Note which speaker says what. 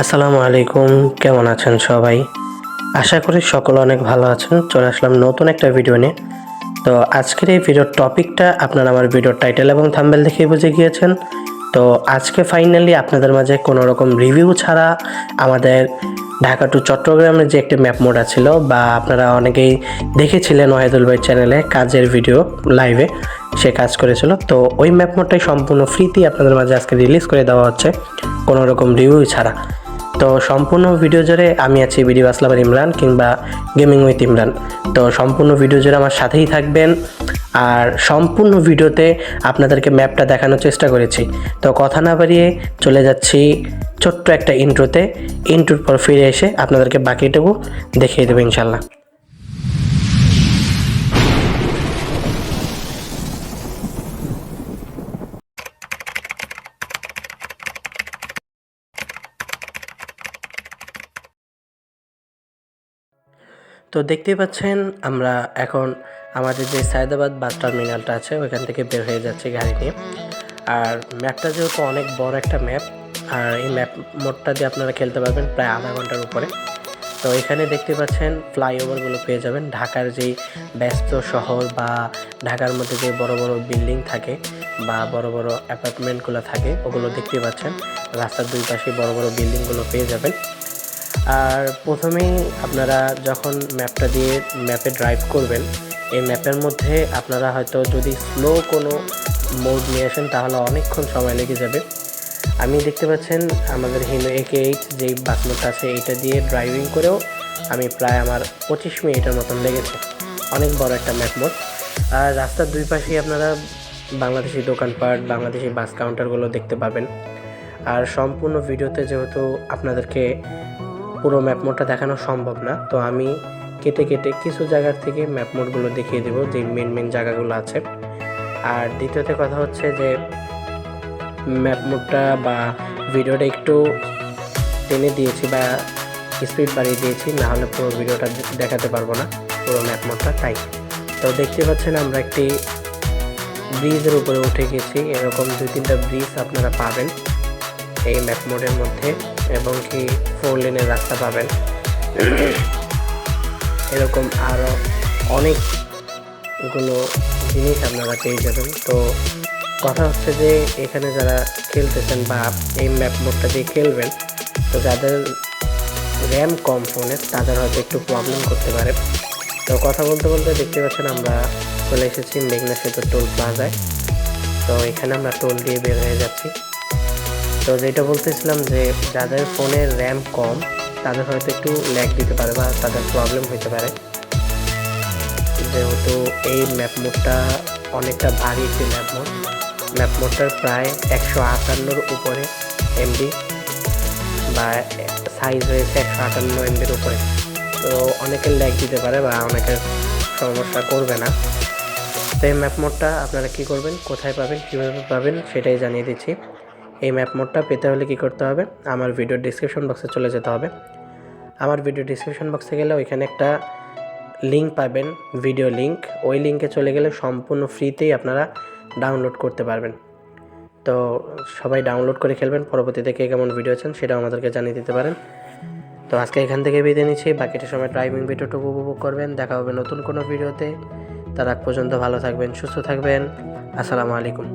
Speaker 1: আসসালামু আলাইকুম, কেমন আছেন সবাই? আশা করি সকলে অনেক ভালো আছেন। চলে আসলাম নতুন একটা ভিডিও নিয়ে। তো আজকের এই ভিডিওর টপিকটা আপনারা আমার ভিডিওর টাইটেল এবং থাম্বেল দেখে বুঝে গিয়েছেন। তো আজকে ফাইনালি আপনাদের মাঝে কোনো রকম রিভিউ ছাড়া আমাদের ঢাকা টু চট্টগ্রামের যে একটি ম্যাপ মোড ছিল বা আপনারা অনেকেই দেখেছিলেন ওয়াহিদুল ভাই চ্যানেলে কাজের ভিডিও লাইভে, সে কাজ করেছিল। তো ওই ম্যাপ মোডটাই সম্পূর্ণ ফ্রিতেই আপনাদের মাঝে আজকে রিলিজ করে দেওয়া হচ্ছে, কোনো রকম রিভিউ ছাড়া। তো সম্পূর্ণ ভিডিও জুড়ে আমি আছি ভিডিও আসলাম ইমরান কিংবা গেমিং উইথ ইমরান। তো সম্পূর্ণ ভিডিও জুড়ে আমার সাথেই থাকবেন। আর সম্পূর্ণ ভিডিওতে আপনাদেরকে ম্যাপটা দেখানোর চেষ্টা করেছি। তো কথা না বাড়িয়ে চলে যাচ্ছি ছোট্ট একটা ইন্ট্রোতে ইন্ট্রোর পর ফিরে এসে আপনাদেরকে বাকিটুকু দেখিয়ে দেবো ইনশাল্লাহ তো দেখতেই পাচ্ছেন, আমরা এখন আমাদের যে সায়দাবাদ বাস টার্মিনালটা আছে, ওইখান থেকে বের হয়ে যাচ্ছি গাড়ি নিয়ে। আর ম্যাপটা যেহেতু অনেক বড় একটা ম্যাপ, আর এই ম্যাপ মোডটা দিয়ে আপনারা খেলতে পারবেন প্রায় আধা ঘণ্টার উপরে। তো এখানে দেখতে পাচ্ছেন, ফ্লাইওভারগুলো পেয়ে যাবেন। ঢাকার যেই ব্যস্ত শহর বা ঢাকার মধ্যে যে বড় বড় বিল্ডিং থাকে বা বড় বড় অ্যাপার্টমেন্টগুলো থাকে, ওগুলো দেখতে পাচ্ছেন। রাস্তার দুই পাশে বড় বড় বিল্ডিংগুলো পেয়ে যাবেন। আর প্রথমেই আপনারা যখন ম্যাপটা দিয়ে ম্যাপে ড্রাইভ করবেন, এই ম্যাপের মধ্যে আপনারা হয়তো যদি স্লো কোনো মোড নিয়ে আসেন, তাহলে অনেকক্ষণ সময় লেগে যাবে। আমি দেখতে পাচ্ছেন আমাদের হিনো একে এইট যেই বাস মোডটা আছে, এইটা দিয়ে ড্রাইভিং করেও আমি প্রায় আমার পঁচিশ মিনিটের মতন লেগেছে। অনেক বড় একটা ম্যাপ মোড আর রাস্তার দুই পাশেই আপনারা বাংলাদেশি দোকানপাট, বাংলাদেশি বাস কাউন্টারগুলো দেখতে পাবেন। আর সম্পূর্ণ ভিডিওতে যেহেতু আপনাদেরকে পুরো ম্যাপ মোডটা দেখানো সম্ভব না। তো আমি কেটে কেটে কিছু জায়গার থেকে ম্যাপ মোডগুলো দেখিয়ে দেবো, যে মেন মেন জায়গাগুলো আছে। আর দ্বিতীয়তে কথা হচ্ছে যে ম্যাপ মোডটা বা ভিডিওটা একটু টেনে দিয়েছি বা স্পিড বাড়িয়ে দিয়েছি, না হলে পুরো ভিডিওটা দেখাতে পারব না, পুরো ম্যাপ মোডটা তাই। তো দেখতে পাচ্ছেন আমরা একটি ব্রিজের উপরে উঠে গেছি। এরকম দুই তিনটা ব্রিজ আপনারা পাবেন এই ম্যাপ মোডের মধ্যে। এবং কি ফোর লেনের রাস্তা পাবেন। এরকম আরও অনেকগুলো জিনিস আপনারা পেয়ে যাবেন। তো কথা হচ্ছে যে এখানে যারা খেলতেছেন বা এই ম্যাপ মোডটা দিয়ে খেলবেন, তো যাদের র্যাম কম ফোনের তাদের হয়তো একটু প্রবলেম করতে পারে। তো কথা বলতে বলতে দেখতে পাচ্ছেন আমরা চলে এসেছি মেঘনা সেতু টোল প্লাজায় তো এখানে আমরা টোল দিয়ে বের হয়ে যাচ্ছি। তো যেটা বলতেছিলাম যে যাদের ফোনের র্যাম কম, তাদের হয়তো একটু ল্যাগ দিতে পারে বা তাদের প্রবলেম হতে পারে। যেহেতু এই ম্যাপ মোডটা অনেকটা ভারী একটি ম্যাপ মোড ম্যাপ মোডটার প্রায় একশো আটান্নর উপরে এমবি বা সাইজ হয়েছে একশো আটান্ন এমবির উপরে। তো অনেকের ল্যাগ দিতে পারে বা অনেকের সমস্যা করবে না। তো এই ম্যাপ মোডটা আপনারা কী করবেন, কোথায় পাবেন, কীভাবে পাবেন সেটাই জানিয়ে দিচ্ছি। এই ম্যাপ মোডটা পেতে হলে কী করতে হবে? আমার ভিডিও ডিসক্রিপশন বক্সে চলে যেতে হবে। আমার ভিডিও ডিসক্রিপশন বক্সে গেলে ওইখানে একটা লিঙ্ক পাবেন ভিডিও লিঙ্ক ওই লিঙ্কে চলে গেলে সম্পূর্ণ ফ্রিতেই আপনারা ডাউনলোড করতে পারবেন। তো সবাই ডাউনলোড করে খেলবেন পরবর্তীতে কে কেমন ভিডিও আছেন সেটাও আমাদেরকে জানিয়ে দিতে পারেন। তো আজকে এখান থেকে বিদায় নিচ্ছি, বাকিটা সময় ড্রাইভিং ভিডিওটুকু উপভোগ করবেন, দেখা হবে নতুন কোনো ভিডিওতে তার আগ পর্যন্ত ভালো থাকবেন, সুস্থ থাকবেন। আসসালামু আলাইকুম।